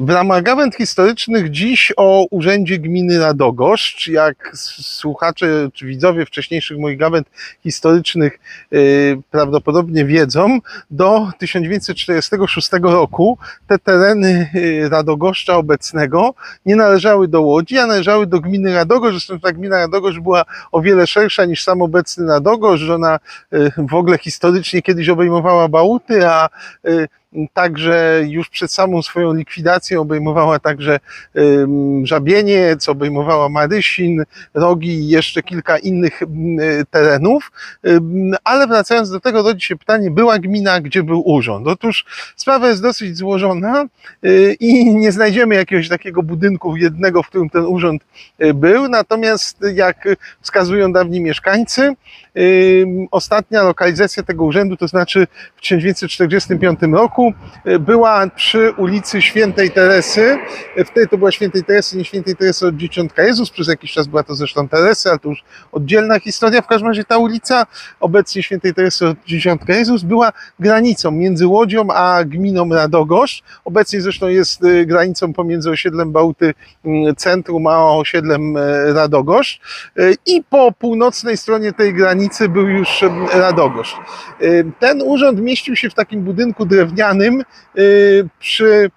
W ramach gawęd historycznych dziś o Urzędzie Gminy Radogoszcz, jak słuchacze czy widzowie wcześniejszych moich gawęd historycznych y, prawdopodobnie wiedzą, do 1946 roku te tereny y, Radogoszcza obecnego nie należały do Łodzi, a należały do gminy Radogoszcz. Zresztą ta gmina Radogoszcz była o wiele szersza niż sam obecny Radogoszcz, ona y, w ogóle historycznie kiedyś obejmowała Bałuty, a y, także już przed samą swoją likwidacją obejmowała także Żabieniec, obejmowała Marysin, Rogi i jeszcze kilka innych terenów. Ale wracając do tego, rodzi się pytanie, była gmina, gdzie był urząd? Otóż sprawa jest dosyć złożona y, i nie znajdziemy jakiegoś takiego budynku jednego, w którym ten urząd y, był, natomiast jak wskazują dawni mieszkańcy, ostatnia lokalizacja tego urzędu, to znaczy w 1945 roku y, była przy ulicy Świętej Teresy. Y, Wtedy to była Świętej Teresy, nie Świętej Teresy od Dzieciątka Jezus. Przez jakiś czas była to zresztą Teresy, ale to już oddzielna historia. W każdym razie ta ulica, obecnie Świętej Teresy od Dzieciątka Jezus, była granicą między Łodzią a gminą Radogoszcz. Obecnie zresztą jest y, granicą pomiędzy osiedlem Bałty Centrum a osiedlem e, Radogoszcz. I po północnej stronie tej granicy był już Radogoszcz. Ten urząd mieścił się w takim budynku drewnianym y, przy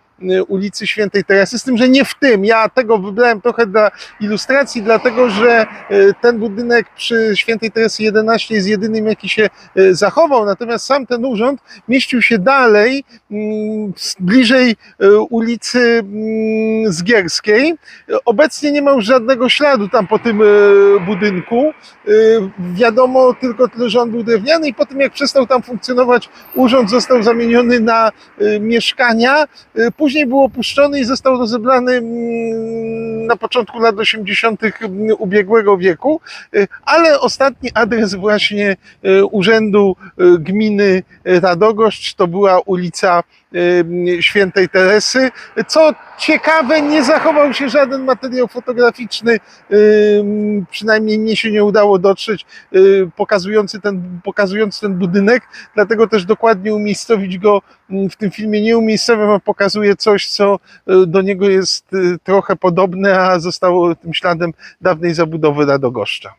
ulicy Świętej Teresy, z tym, że nie w tym. Ja tego wybrałem trochę dla ilustracji, dlatego że y, ten budynek przy Świętej Teresy 11 jest jedynym, jaki się y, zachował, natomiast sam ten urząd mieścił się dalej, mm, bliżej y, ulicy mm, Zgierskiej. Obecnie nie ma już żadnego śladu tam po tym y, budynku. Y, Wiadomo tylko tyle, że on był drewniany i po tym jak przestał tam funkcjonować urząd został zamieniony na y, mieszkania. Y, Później był opuszczony i został rozebrany mm, na początku lat 80. ubiegłego wieku, Y, ale ostatni adres właśnie y, urzędu y, gminy Radogoszcz to była ulica Świętej Teresy. Co ciekawe, nie zachował się żaden materiał fotograficzny, Ym, przynajmniej mnie się nie udało dotrzeć, y, pokazujący ten, pokazujący ten budynek, dlatego też dokładnie umiejscowić go mm, w tym filmie nie umiejscowiam, a pokazuję coś, co y, do niego jest y, trochę podobne, a zostało tym śladem dawnej zabudowy Radogoszcza.